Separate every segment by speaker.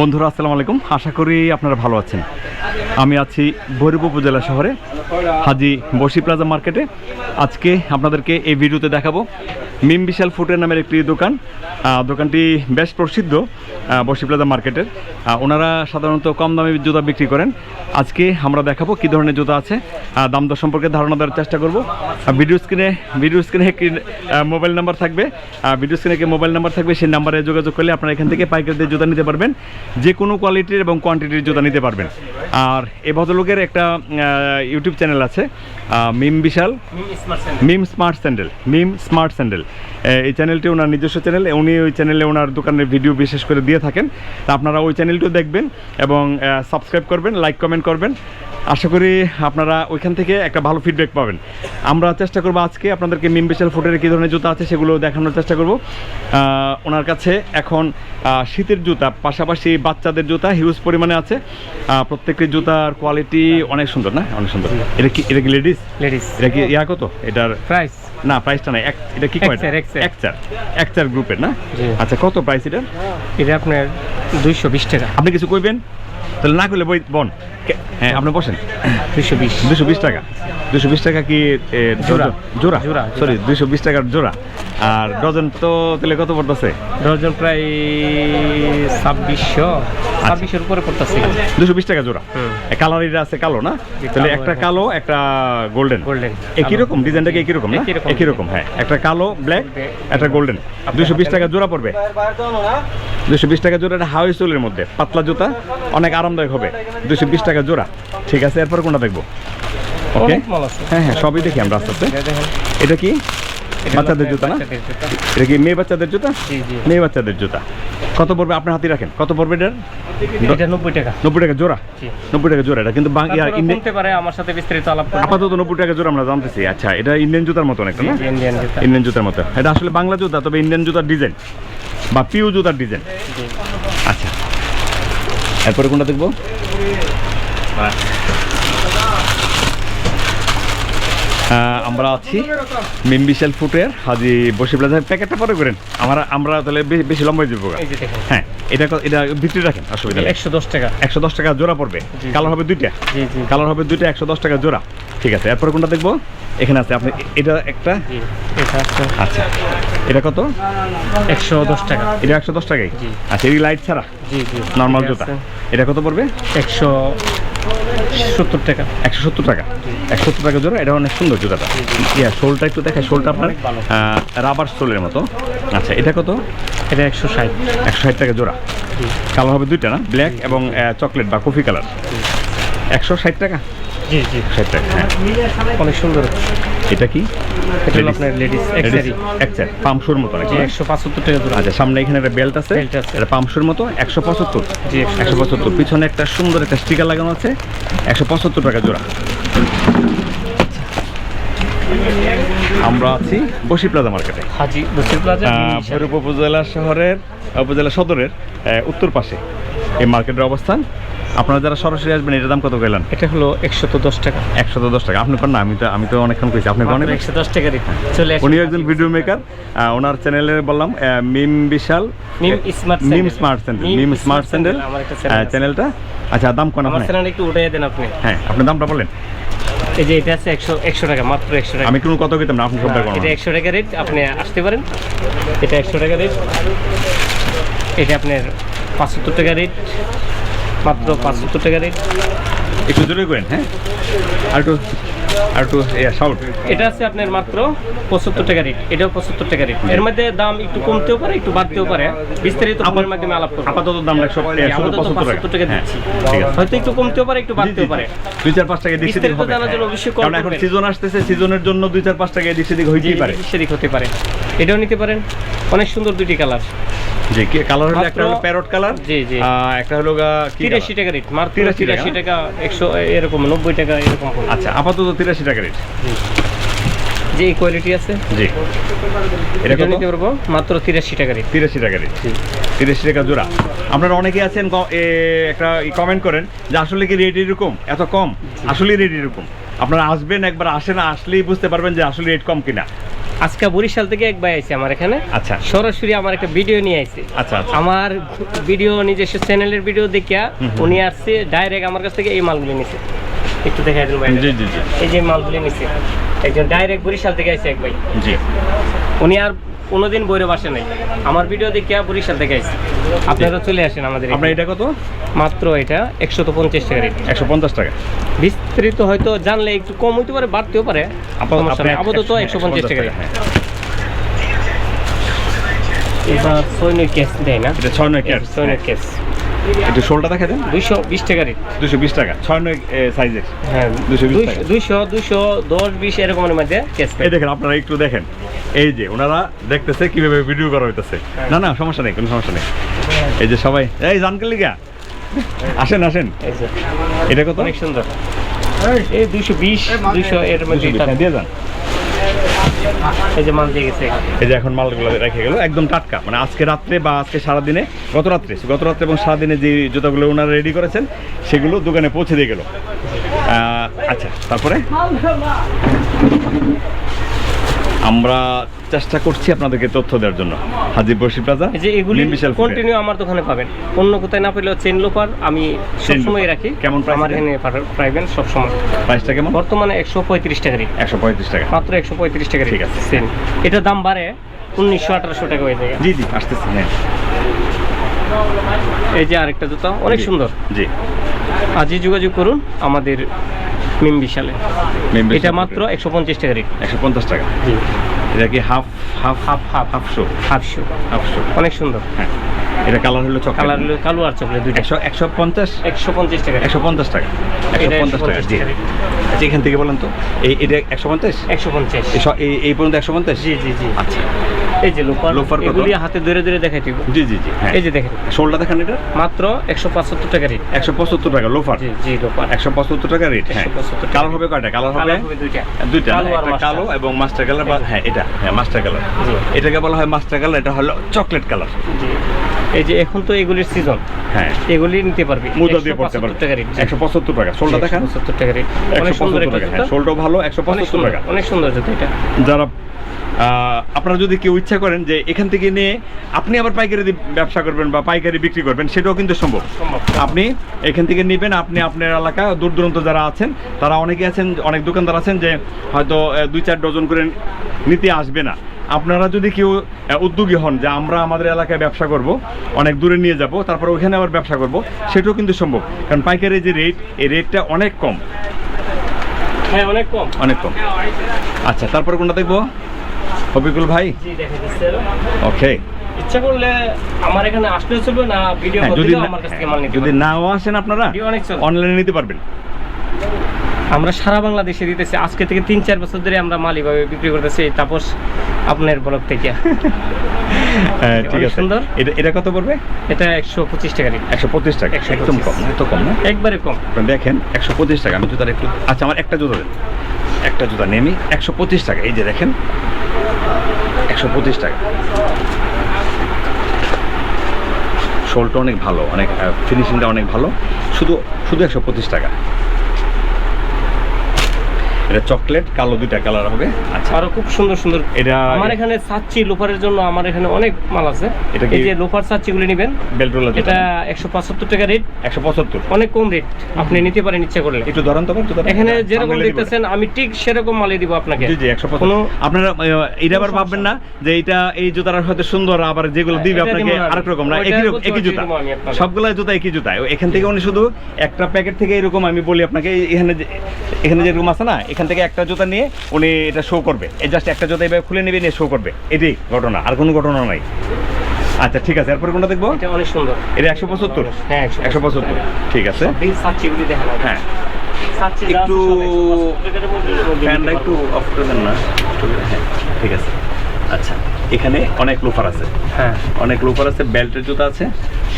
Speaker 1: বন্ধুরা, আসসালামু আলাইকুম। আশা করি আপনারা ভালো আছেন। আমি আছি ভৈরব উপজেলা শহরে, হাজি বসি প্লাজা মার্কেটে। আজকে আপনাদেরকে এই ভিডিওতে দেখাবো মিম বিশাল ফুটের নামের একটি দোকান। দোকানটি বেশ প্রসিদ্ধ বসি প্লাজা মার্কেটের। ওনারা সাধারণত কম দামে জুতা বিক্রি করেন। আজকে আমরা দেখাবো কী ধরনের জুতা আছে। দাম দর সম্পর্কে ধারণা দেওয়ার চেষ্টা করব। ভিডিও স্ক্রিনে ভিডিও স্ক্রিনে একটি মোবাইল নাম্বার থাকবে। ভিডিও স্ক্রিনে একটি মোবাইল নাম্বার থাকবে সেই নাম্বারে যোগাযোগ করলে আপনারা এখান থেকে পাইকারিতে জুতা নিতে পারবেন। যে কোনো কোয়ালিটির এবং কোয়ান্টিটির জুতা নিতে পারবেন। আর এ ভদ্রলোকের একটা ইউটিউব চ্যানেল আছে। Mim Bishal Mim smart sandal. Mim smart sandal. এই চ্যানেলটি ওনার নিজস্ব চ্যানেল উনি ওই চ্যানেলে ওনার দোকানের ভিডিও বিশেষ করে দিয়ে থাকেন। তা আপনারা ওই চ্যানেলটিও দেখবেন এবং সাবস্ক্রাইব করবেন লাইক কমেন্ট করবেন। আশা করি আপনারা ওইখান থেকে একটা ভালো ফিডব্যাক পাবেন। আমরা চেষ্টা করব আজকে আপনাদেরকে মিম বিশাল ফুটের কী ধরনের জুতা আছে সেগুলো দেখানোর চেষ্টা করব। ওনার কাছে এখন শীতের জুতা পাশাপাশি বাচ্চাদের জুতা হিউজ পরিমাণে আছে। প্রত্যেকটি জুতার কোয়ালিটি অনেক সুন্দর না? অনেক সুন্দর। এটা কি এটা কি লেডিস
Speaker 2: লেডিস
Speaker 1: এটা কি ইয়া কত? এটার
Speaker 2: প্রাইস
Speaker 1: না প্রাইসটা না এক এটা কি কয়।
Speaker 2: একচার একচার
Speaker 1: গ্রুপের না? আচ্ছা কত প্রাইস এটা?
Speaker 2: এটা আপনার দুইশো বিশ টাকা।
Speaker 1: আপনি কিছু কইবেন? তাহলে না করলে বই বন হ্যাঁ আপনি বসেন।
Speaker 2: দুশো বিশ।
Speaker 1: দুশো বিশ টাকা। দুশো বিশ টাকা কি
Speaker 2: জোড়া।
Speaker 1: জোড়া?
Speaker 2: জোড়া,
Speaker 1: সরি দুশো বিশ টাকার জোড়া। আর ডজন তো তাহলে কত পড়তেছে?
Speaker 2: ডজন প্রায় ছাব্বিশশো ছাব্বিশের উপরে পড়তেছে।
Speaker 1: দুশো বিশ টাকা জোড়া।
Speaker 2: হুম।
Speaker 1: কালার আছে কালো না? তাহলে একটা
Speaker 2: হ্যাঁ।
Speaker 1: কালো একটা গোল্ডেন
Speaker 2: গোল্ডেন
Speaker 1: একই রকম? ডিজাইনটা কি একই রকম না?
Speaker 2: একই রকম।
Speaker 1: হ্যাঁ। একটা কালো ব্ল্যাক একটা গোল্ডেন দুশো বিশ টাকা জোড়া পড়বে। দুশো বিশ টাকা জোড়া এটা হাওয়াই সোলের মধ্যে। পাতলা জুতা অনেক আরামদায়ক হবে। দুশো বিশ টাকা জোড়া। ঠিক আছে এরপর কোনটা দেখব? ওকে হ্যাঁ হ্যাঁ সবই দেখি আমরা আস্তে আস্তে।
Speaker 2: এটা
Speaker 1: কি? বাচ্চাদের জুতা না? এটা কি মেয়ে বাচ্চাদের জুতা? মেয়ে বাচ্চাদের জুতা। কত পড়বে? আপনার হাতে রাখেন। কত পড়বে এটার?
Speaker 2: এটা নব্বই টাকা।
Speaker 1: নব্বই টাকা জোড়া? নব্বই টাকা জোড়া এটা। কিন্তু
Speaker 2: কমতে পারে আমার সাথে বিস্তারিত আলাপ
Speaker 1: আপাতত নব্বই টাকা জোড়া আমরা জানতেছি। আচ্ছা এটা ইন্ডিয়ান জুতার মতো একটা না?
Speaker 2: ইন্ডিয়ান
Speaker 1: জুতার মতো। এটা আসলে বাংলা জুতা তবে ইন্ডিয়ান জুতার ডিজাইন। বা পিউ জুতার ডিজাইন। আচ্ছা। এরপরে কোনটা দেখব? আমরা আছি মিমবিশাল ফুটের হাজি বসি প্লাজার প্যাকেটটা পরে করেন। আমরা আমরা তাহলে বেশি লম্বা দিব হ্যাঁ এটা এটা বিক্রি রাখেন অসুবিধা নেই।
Speaker 2: একশো দশ টাকা।
Speaker 1: একশো দশ টাকা জোড়া পড়বে। কালার হবে দুইটা। কালার হবে দুইটা একশো দশ টাকা জোড়া। ঠিক আছে এরপরে কোনটা দেখব? এখানে আছে আপনি এটা একটা? আচ্ছা। এটা কত?
Speaker 2: একশো দশ টাকা।
Speaker 1: এটা একশো দশ টাকাই? আচ্ছা এই লাইট ছাড়া? নর্মাল জুতা। এটা কত পড়বে?
Speaker 2: একশো সত্তর টাকা।
Speaker 1: একশো সত্তর টাকা। একশো সত্তর টাকা জোড়া এটা অনেক সুন্দর জোড়াটা। ইয়া শোলটা একটু দেখায় শোলটা আপনার রাবার শোলের মতো। আচ্ছা এটা কত?
Speaker 2: এটা একশো ষাট।
Speaker 1: একশো ষাট টাকা জোড়া। কালার হবে দুইটা না? ব্ল্যাক এবং চকলেট বা কফি কালার একশো ষাট টাকা?
Speaker 2: জি জি।
Speaker 1: ষাট হ্যাঁ।
Speaker 2: অনেক সুন্দর।
Speaker 1: এটা কি?
Speaker 2: এটা হলো আপনার লেডিস এক্সারি
Speaker 1: একচার পামশুর মতো নাকি?
Speaker 2: জি একশো পাঁচাত্তর টাকা জোড়া।
Speaker 1: আচ্ছা সামনে এখানে একটা বেল্ট আছে। এটা পামশুর মতো একশো পঁচাত্তর।
Speaker 2: জি একশো
Speaker 1: একশো পঁচাত্তর। পিছনে একটা সুন্দর একটা স্টিকার লাগানো আছে। একশো পঁচাত্তর টাকা জোড়া। আমরা আছি বসি প্লাজা মার্কেটে।
Speaker 2: হাজি বসির প্লাজা
Speaker 1: ভৈরব উপজেলা শহরের উপজেলা সদরের উত্তর পাশে এই মার্কেটের অবস্থান। আপনারা যারা সরাসরি আসবেন এটার দাম কত কইলেন?
Speaker 2: এটা হলো একশত দশ টাকা।
Speaker 1: একশো দশ টাকা। আপনি করেন না আমি তো আমি তো অনেকক্ষণ কইছি। আপনি করেন?
Speaker 2: একশো দশ টাকা চলে।
Speaker 1: উনিও একজন ভিডিও মেকার ওনার চ্যানেলে বললাম Mim Bishal.
Speaker 2: Mim smart
Speaker 1: Mim smart sandal.
Speaker 2: Mim smart
Speaker 1: sandal. চ্যানেলটা আচ্ছা দাম কোন
Speaker 2: আমার
Speaker 1: আপনি?
Speaker 2: চ্যানেল একটু উঠাই দেন আপনি।
Speaker 1: হ্যাঁ আপনার দামটা বলেন।
Speaker 2: এই যে এটা আছে একশো একশো টাকা মাত্র একশো টাকা।
Speaker 1: আমি কোনো কত কইতাম না আপনি সব
Speaker 2: হ্যাঁ, এটা একশো টাকা রেট আপনি আসতে পারেন। এটা একশো টাকা রেট এটা আপনার পাঁচাত্তর টাকা রেট মাত্র পাঁচাত্তর টাকা রেট
Speaker 1: একটু জোরে করেন হ্যাঁ? আর একটু আর একটু শাউট
Speaker 2: এটা আছে আপনার মাত্র পঁচাত্তর টাকা রেট এটাও পঁচাত্তর টাকা রেট এর মধ্যে দাম একটু কমতেও পারে একটু বাড়তেও পারে। বিস্তারিত ফোনের মাধ্যমে আলাপ করব।
Speaker 1: আপাতত দাম একশো পঁচাত্তর টাকা।
Speaker 2: 75 টাকা
Speaker 1: হ্যাঁ
Speaker 2: দিচ্ছি। হয়তো একটু কমতেও পারে একটু বাড়তেও পারে।
Speaker 1: দুই চার পাঁচ টাকা সেদিক
Speaker 2: বিস্তারিত জানার জন্য। অবশ্যই
Speaker 1: কারণ এখন সিজন আসতেছে সিজনের জন্য দুই চার পাঁচ টাকা এদিক সেদিক হইতেই পারে।
Speaker 2: সেদিক হতে পারে। এটাও নিতে পারেন। অনেক সুন্দর দুটি কালার
Speaker 1: যে কি কালার হলো? একটা হলো প্যারট কালার
Speaker 2: জি, জি।
Speaker 1: একটা হলো কি
Speaker 2: তিরাশি
Speaker 1: colour?
Speaker 2: টাকা রেট মাত্র
Speaker 1: 83 টাকা?
Speaker 2: এরকম এরকম
Speaker 1: আচ্ছা আপাতত রেট
Speaker 2: যে কোয়ালিটি আছে
Speaker 1: জি। এটা
Speaker 2: এটা নিতে পারব মাত্র তিরাশি টাকা রেট
Speaker 1: তিরাশি টাকা রেট তিরাশি টাকা জোড়া। আপনারা অনেকে আছেন একটা কমেন্ট করেন যে আসলে কি রেট এরকম? এত কম? আসলে রেট এরকম। আপনারা আসবেন একবার আসেন আসলেই বুঝতে পারবেন যে আসলে রেট কম কিনা।
Speaker 2: আজকে বরিশাল থেকে এক ভাই আইছে আমার এখানে।
Speaker 1: আচ্ছা।
Speaker 2: সরাসরি আমার একটা ভিডিও নিয়ে আইছে।
Speaker 1: আচ্ছা আচ্ছা।
Speaker 2: আমার ভিডিও নিজস্ব চ্যানেলের ভিডিও দেখিয়া উনি আসছে ডাইরেক্ট আমার কাছ থেকে এই মালগুলি নিছে। একটু দেখাই দিন ভাই
Speaker 1: জি জি জি।
Speaker 2: এই যে মালগুলি নিছে। একজন ডাইরেক্ট বরিশাল থেকে আইছে এক ভাই।
Speaker 1: জি।
Speaker 2: উনি আর কোনোদিন বইরে বাসে নাই। আমার ভিডিও দেখিয়া বরিশাল থেকে আইছে। আপনারা চলে আসেন আমাদের
Speaker 1: আপনার এটা কত?
Speaker 2: মাত্র এটা একশো তো পঞ্চাশ টাকা রেট
Speaker 1: একশো পঞ্চাশ টাকা।
Speaker 2: বিস্তারিত হয়তো জানলে একটু কম হইতে পারে বাড়তেও পারে। আপাতত একশো পঞ্চাশ টাকা।
Speaker 1: হ্যাঁ।
Speaker 2: এবার সৈনিক কেস দেয় না?
Speaker 1: এটা ছয় নয় ক্যাট
Speaker 2: সৈনিক কেস
Speaker 1: একটু শোলটা দেখা দেন।
Speaker 2: দুইশো বিশ টাকা রেট
Speaker 1: দুশো বিশ টাকা। ছয় নয় সাইজের
Speaker 2: হ্যাঁ
Speaker 1: 220 টাকা।
Speaker 2: দুইশো দুইশো দশ বিশ এরকমের মধ্যে কেস
Speaker 1: এই দেখেন আপনারা একটু দেখেন। এই যে ওনারা দেখতেছে কীভাবে ভিডিও করা হইতেছে। না না সমস্যা নেই কোনো সমস্যা নেই। এই যে সবাই এই জানকে গা। আসেন আসেন। এটা কত?
Speaker 2: অনেক সুন্দর। এই। দুইশো বিশ দুইশো এর মধ্যে
Speaker 1: দিয়ে যান।
Speaker 2: এই যে মাল দিয়ে গেছে
Speaker 1: এই যে এখন মালগুলো রেখে গেল একদম টাটকা। মানে আজকে রাত্রে বা আজকে সারাদিনে গত রাত্রে গত রাত্রে এবং সারাদিনে যে জুতাগুলো ওনারা রেডি করেছেন সেগুলো দোকানে পৌঁছে দিয়ে গেল। আহ, আচ্ছা তারপরে? আমরা চেষ্টা করছি আপনাদেরকে তথ্য দেওয়ার জন্য। বসি প্লাজা
Speaker 2: এই যে এগুলি
Speaker 1: বিশাল
Speaker 2: কন্টিনিউ আমার দোকানে পাবেন। অন্য কোথায় না পেলেও চেন লোপার আমি সবসময়। রাখি।
Speaker 1: কেমন price
Speaker 2: আমার এখানে পা- পাইবেন সবসময়।
Speaker 1: প্রাইসটা কেমন?
Speaker 2: বর্তমানে একশো পঁয়ত্রিশ টাকা রেট
Speaker 1: একশো পঁয়ত্রিশ টাকা।
Speaker 2: মাত্র একশো পঁয়ত্রিশ টাকা
Speaker 1: ঠিক আছে।
Speaker 2: সেন এটার দাম বাড়ে উনিশশো আঠারোশো টাকা হয়ে যায়।
Speaker 1: জি জি আসতেছি হ্যাঁ।
Speaker 2: এই যে আরেকটা জুতা অনেক সুন্দর।
Speaker 1: জি।
Speaker 2: আজই যোগাযোগ করুন আমাদের মিম বিশালে। এটা মাত্র একশো পঞ্চাশ টাকা রেট
Speaker 1: একশো পঞ্চাশ টাকা।
Speaker 2: জি।
Speaker 1: এটা কি half half
Speaker 2: half half. Half show
Speaker 1: half show.
Speaker 2: অনেক সুন্দর।
Speaker 1: হ্যাঁ। এটা কালার হলো চকলেট।
Speaker 2: কালার হলো কালো আর চকলেট দুইটা।
Speaker 1: একশো একশো পঞ্চাশ?
Speaker 2: একশো পঞ্চাশ টাকা।
Speaker 1: একশো পঞ্চাশ টাকা। একশো
Speaker 2: এটা
Speaker 1: পঞ্চাশ টাকা
Speaker 2: 150
Speaker 1: জি আচ্ছা এখান থেকে বলেন তো। এই এটা একশো পঞ্চাশ?
Speaker 2: একশো পঞ্চাশ।
Speaker 1: এই এই পর্যন্ত একশো পঞ্চাশ?
Speaker 2: জি জি জি।
Speaker 1: আচ্ছা।
Speaker 2: এই যে লোপার
Speaker 1: লোফার
Speaker 2: এগুলি হাতে ধরে ধরে দেখাই দিব।
Speaker 1: জি জি জি হ্যাঁ।
Speaker 2: এই যে দেখেন।
Speaker 1: শোলটা দেখান এটা।
Speaker 2: মাত্র একশো পঁচাত্তর টাকা রেট
Speaker 1: একশো পঁচাত্তর টাকা লোফার।
Speaker 2: জি জি
Speaker 1: একশো পঁচাত্তর টাকা রেট হ্যাঁ।
Speaker 2: 175
Speaker 1: কালার হবে কয়টা? কালার হবে?
Speaker 2: দুইটা।
Speaker 1: দুইটা একটা কালো এবং মাস্টার কালার হ্যাঁ এটা হ্যাঁ মাস্টার কালার। এটাকে বলা হয় মাস্টার কালার এটা হলো চকলেট কালার।
Speaker 2: জি। এই যে এখন তো এগুলির সিজন
Speaker 1: হ্যাঁ।
Speaker 2: এগুলি নিতে পারবে।
Speaker 1: মুদ্রা দিয়ে পড়তে
Speaker 2: 175
Speaker 1: পারবে একশো পঁচাত্তর টাকা। শোলটা দেখান।
Speaker 2: সত্তর টাকা রেট অনেক
Speaker 1: একশো
Speaker 2: সুন্দর
Speaker 1: পঁচাত্তর টাকা। হ্যাঁ শোলটাও ভালো একশো পঁচাত্তর টাকা।
Speaker 2: অনেক সুন্দর জুতা এটা।
Speaker 1: যারা আপনারা যদি কেউ ইচ্ছা করেন যে এখান থেকে নিয়ে আপনি আবার পাইকারি ব্যবসা করবেন বা পাইকারি বিক্রি করবেন সেটাও কিন্তু সম্ভব।
Speaker 2: সম্ভব।
Speaker 1: আপনি এখান থেকে নেবেন আপনি আপনার এলাকা দূর দূরান্ত যারা আছেন তারা অনেকে আছেন অনেক দোকানদার আছেন যে হয়তো দুই চার ডজন করে নিতে আসবে না। আপনারা যদি কেউ উদ্যোগী হন যে আমরা আমাদের এলাকায় ব্যবসা করব অনেক দূরে নিয়ে যাব তারপর ওখানে আবার ব্যবসা করব সেটাও কিন্তু সম্ভব। কারণ পাইকারি যে রেট এই রেটটা অনেক কম।
Speaker 2: হ্যাঁ অনেক কম।
Speaker 1: অনেক কম। আচ্ছা তারপর কোনটা দেখব? হবিকুল ভাই? ওকে
Speaker 2: ইচ্ছা করলে আমার এখানে আসলে চলবে না ভিডিও
Speaker 1: হ্যাঁ, যদি
Speaker 2: আমার কাছ থেকে মাল নিতে
Speaker 1: যদি নাও আসেন আপনারা
Speaker 2: অনেক
Speaker 1: অনলাইনে নিতে পারবেন।
Speaker 2: আমরা সারা বাংলাদেশে দিতেছি আজকে থেকে তিন চার বছর ধরে আমরা মাল বিক্রি করতেছি তাপস আপনার ব্লক থেকে।
Speaker 1: হ্যাঁ, ঠিক আছে।
Speaker 2: সুন্দর।
Speaker 1: এটা এটা কত পড়বে?
Speaker 2: এটা একশো পঁচিশ টাকা
Speaker 1: একশো পঁচিশ টাকা।
Speaker 2: 125
Speaker 1: একদম কম এত কম না?
Speaker 2: একবারে কম।
Speaker 1: দেখেন একশো পঁচিশ টাকা। আমি জুতার একটু আচ্ছা আমার একটা জুতা দেন। একটা জুতা নেমি একশো পঁচিশ টাকা। এই যে দেখেন একশো পঁচিশ টাকা। শোলটা অনেক ভালো অনেক ফিনিশিংটা অনেক ভালো। শুধু শুধু একশো পঁচিশ টাকা। এটা চকলেট কালো দুইটা কালার হবে। আচ্ছা।
Speaker 2: আরও খুব সুন্দর সুন্দর
Speaker 1: এটা
Speaker 2: আমার এখানে চাচ্ছি লোফারের জন্য আমার এখানে অনেক মাল আছে।
Speaker 1: এটা
Speaker 2: এই যে লোফার নেবেন।
Speaker 1: বেলটোলা
Speaker 2: এটা একশো পঁচাত্তর টাকা রেট।
Speaker 1: একশো পঁচাত্তর।
Speaker 2: অনেক কম রেট। আপনি নিতে পারেন ইচ্ছা করলে।
Speaker 1: একটু ধরেন তো।
Speaker 2: এখানে যেরকম দেখতেছেন আমি ঠিক সেরকম মালই দিব আপনাকে।
Speaker 1: জি জি একশো আপনারা এটা আবার ভাববেন না যে এটা এই হয়তো সুন্দর আবার যেগুলো দিবে আপনাকে
Speaker 2: দিব আমি।
Speaker 1: আরেক রকম না একই একই জুতা।
Speaker 2: আপনাকে।
Speaker 1: সবগুলা জুতা একই জুতা। এখান থেকে উনি শুধু একটা প্যাকেট থেকে এরকম আমি বলি আপনাকে এখানে এখানে যেরকম আছে না এখান থেকে একটা জুতা নিয়ে উনি এটা শো করবে। এই জাস্ট একটা জুতা এভাবে খুলে নেবে নিয়ে শো করবে। এটাই ঘটনা আর কোনো ঘটনা নাই। আচ্ছা ঠিক আছে এরপরে কোনটা দেখব?
Speaker 2: এটা অনেক সুন্দর।
Speaker 1: এটা একশো পঁচাত্তর?
Speaker 2: হ্যাঁ
Speaker 1: একশো পঁচাত্তর। ঠিক আছে। হ্যাঁ। একটু
Speaker 2: সব 175 টাকার মধ্যে মধ্যে
Speaker 1: ফ্যানটা একটু অফ করে দেন না। একটু, হ্যাঁ ঠিক আছে। আচ্ছা। এখানে অনেক লোফার আছে।
Speaker 2: হ্যাঁ।
Speaker 1: অনেক লোফার আছে বেল্টের জুতা আছে।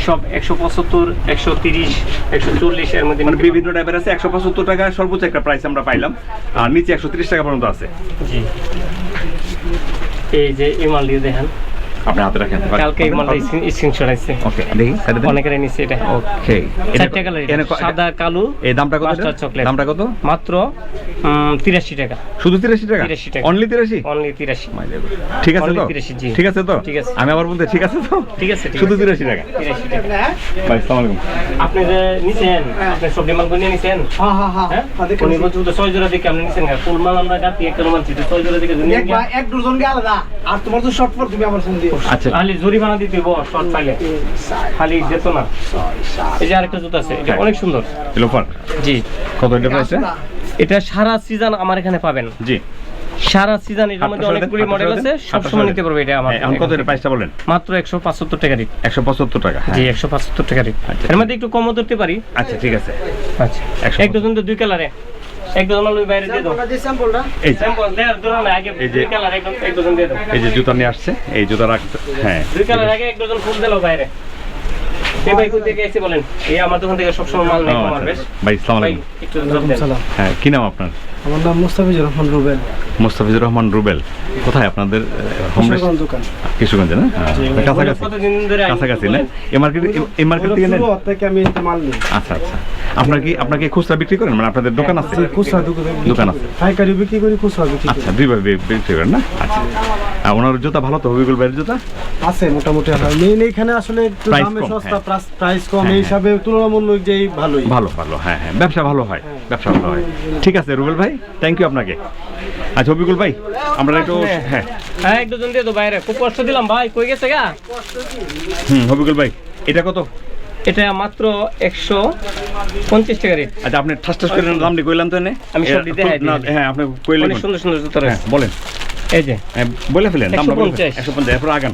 Speaker 2: সব একশো পঁচাত্তর একশো তিরিশ একশো চল্লিশ এর মধ্যে
Speaker 1: মানে বিভিন্ন টাইপের আছে একশো পঁচাত্তর টাকা সর্বোচ্চ একটা প্রাইস আমরা পাইলাম আর নিচে একশো ত্রিশ টাকা পর্যন্ত আছে।
Speaker 2: জি। এই যে ইমাল মাল দিয়ে দেখেন।
Speaker 1: আপনি হাতে রাখেন।
Speaker 2: কালকে মালটা স্ক্রিনশট আসছে
Speaker 1: ওকে দেখি
Speaker 2: অনেকের নিচ্ছে এটা।
Speaker 1: ওকে
Speaker 2: চারটা কালার সাদা কালো
Speaker 1: এই দামটা কত
Speaker 2: মাস্টার চকলেট।
Speaker 1: দামটা কত?
Speaker 2: মাত্র তিরাশি টাকা।
Speaker 1: শুধু তিরাশি টাকা?
Speaker 2: 83 টাকা।
Speaker 1: অনলি তিরাশি?
Speaker 2: অনলি তিরাশি।
Speaker 1: ঠিক আছে তো?
Speaker 2: 83 জি।
Speaker 1: ঠিক আছে তো?
Speaker 2: ঠিক আছে।
Speaker 1: আমি আবার বলতে ঠিক আছে তো?
Speaker 2: ঠিক আছে
Speaker 1: শুধু
Speaker 2: আছে।
Speaker 1: তিরাশি টাকা।
Speaker 2: তিরাশি টাকা।
Speaker 1: ভাই সালাম আলাইকুম।
Speaker 2: আপনি যে নিছেন আপনি মাল কিনে নিছেন?
Speaker 3: হ্যাঁ হ্যাঁ হ্যাঁ।
Speaker 2: উনি তো ছয় জোড়া দেখে আপনি নিছেন ফুল মাল আমরা কাটি একটা রোমান ছিল ছয় জোড়া দেখে
Speaker 3: এক আলাদা। আর তোমার তো শর্ট পর তুমি আমার সঙ্গে
Speaker 1: আচ্ছা।
Speaker 2: খালি জরিমানা দিতে হইব শর্ট পাইলে খালি যেত না। এই যে আরেকটা জুতো আছে এটা অনেক সুন্দর।
Speaker 1: লোফার?
Speaker 2: জি।
Speaker 1: কত এটা প্রাইসটা
Speaker 2: এটা সারা সিজন আমার এখানে পাবেন।
Speaker 1: জি।
Speaker 2: সারা সিজন এর মধ্যে অনেকগুলি মডেল আছে সব সময় নিতে পারবে এটা আমার
Speaker 1: হ্যাঁ, এখন। কত এটা প্রাইসটা বলেন।
Speaker 2: মাত্র একশো পঁচাত্তর টাকা রেট
Speaker 1: একশো পঁচাত্তর টাকা হ্যাঁ।
Speaker 2: জি একশো পঁচাত্তর টাকা রেট
Speaker 1: আচ্ছা,
Speaker 2: এর মধ্যে একটু কমও ধরতে পারি।
Speaker 1: আচ্ছা ঠিক আছে।
Speaker 2: আচ্ছা। এক ডজন তো দুই কালারে এক ডজন আলু বাইরে দিয়ে দাও।
Speaker 3: স্যাম্পলটা
Speaker 1: এই
Speaker 2: স্যাম্পল দেওয়ার দরকার আগে দুই কালার এক এক ডজন দিয়ে দাও।
Speaker 1: এই যে জুতা নিয়ে আসছে এই জুতা রাখতে হ্যাঁ।
Speaker 2: দুই কালার আগে এক ডজন ফুল দিলো বাইরে। এই ভাই কোথা থেকে এসে বলেন? এই আমার দোকান থেকে সবসময় মাল নেই আমার
Speaker 1: আচ্ছা।
Speaker 2: বেশ?
Speaker 1: ভাই সালাম আলাইকুম।
Speaker 2: একটু জবাব দেন।
Speaker 3: সালাম।
Speaker 1: হ্যাঁ কি নাম আপনার?
Speaker 3: আমার নাম মুস্তাফিজুর রহমান রুবেল।
Speaker 1: মোস্তাফিজুর রহমান রুবেল। কোথায় আপনাদের হোম
Speaker 3: দোকান।
Speaker 1: কিশোরগঞ্জে না? হ্যাঁ, কাছাকাছি।
Speaker 2: কতদিন ধরে আইন
Speaker 1: কাছাকাছি না? এই মার্কেট এই মার্কেট থেকে নেন?
Speaker 3: শুরু থেকে আমি মাল নিই।
Speaker 1: আচ্ছা আচ্ছা। আপনার কি আপনার কি খুচরা বিক্রি করেন? মানে আপনাদের দোকান আছে?
Speaker 3: খুচরা দোকান
Speaker 1: আছে।
Speaker 3: পাইকারি বিক্রি করি খুচরা বিক্রি
Speaker 1: আচ্ছা দুইভাবে বি- বিক্রি করেন না? আচ্ছা। আর ওনার জুতা ভালো তো হবিগুল ভাইয়ের জুতা?
Speaker 3: আছে মোটামুটি মেইন এখানে আসলে একটু দামে সস্তা
Speaker 1: হ্যাঁ।
Speaker 3: প্রাইস কম
Speaker 1: হ্যাঁ,
Speaker 3: এই হিসাবে তুলনামূলক যেই ভালোই।
Speaker 1: ভালো ভালো হ্যাঁ হ্যাঁ। ব্যবসা ভালো হয় ব্যবসা ভালো হয়। ঠিক আছে রুবেল ভাই থ্যাংক ইউ আপনাকে। আচ্ছা হবিগুল ভাই আমরা একটু হ্যাঁ।
Speaker 2: হ্যাঁ। এক ডজন দিয়ে দাও বাইরে। খুব কষ্ট দিলাম ভাই কই গেছে গা?
Speaker 1: হুম হবিগুল ভাই এটা কত?
Speaker 2: এটা মাত্র একশো পঞ্চাশ টাকা রেট
Speaker 1: আচ্ছা আপনি ঠাস ঠাস করে দাম দিয়ে কইলাম তো এনে।
Speaker 2: আমি সব দিতে হ্যাঁ,
Speaker 1: আপনি কইলেন
Speaker 2: সুন্দর সুন্দর জুতো
Speaker 1: হ্যাঁ বলেন।
Speaker 2: এই যে।
Speaker 1: হ্যাঁ, বলে ফেলেন দাম বলে
Speaker 2: 150
Speaker 1: একশো পঞ্চাশ এরপর আগান।